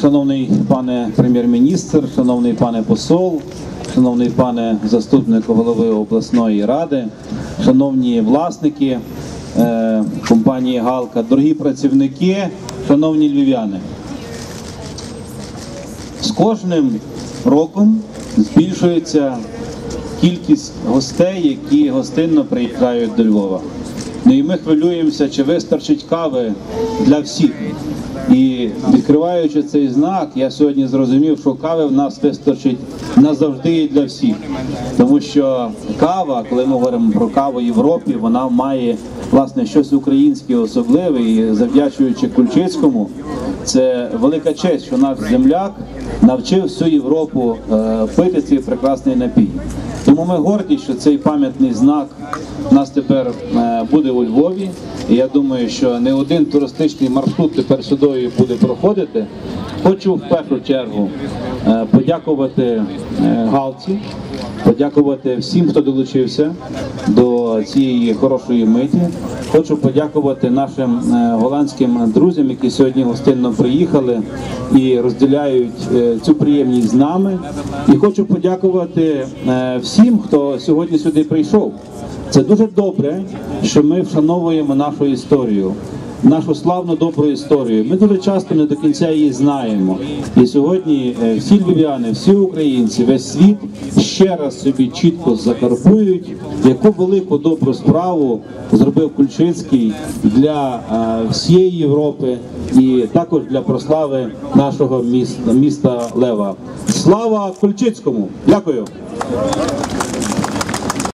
Шановний пане прем'єр-міністр, шановний пане посол, шановний пане заступник голови обласної ради, шановні власники е, компанії Галка, дорогі працівники, шановні львів'яни. З кожним роком збільшується кількість гостей, які гостинно приїжджають до Львова. Ну і ми хвилюємося, чи вистачить кави для всіх. І відкриваючи цей знак, я сьогодні зрозумів, що кави в нас вистачить назавжди і для всіх. Тому що кава, коли ми говоримо про каву Європі, вона має власне щось українське особливе. І завдячуючи Кульчицькому, це велика честь, що наш земляк навчив всю Європу е, пити цей прекрасний напій. Тому ми горді, що цей пам'ятний знак нас тепер е, буде у Львові. І я думаю, що не один туристичний маршрут тепер сюди буде проходити. Хочу в першу чергу подякувати е, Галці, подякувати всім, хто долучився до цієї хорошої миті. Хочу подякувати нашим е, голландським друзям, які сьогодні гостинно приїхали і розділяють е, цю приємність з нами. І хочу подякувати всім, хто сьогодні сюди прийшов. Це дуже добре, що ми вшановуємо нашу історію, нашу славну добру історію. Ми дуже часто не до кінця її знаємо. І сьогодні е, всі львів'яни, всі українці, весь світ ще раз собі чітко закарбують, яку велику добру справу зробив Кульчицький для е, всієї Європи і також для прослави нашого міста, міста Лева. Слава Кульчицькому! Дякую!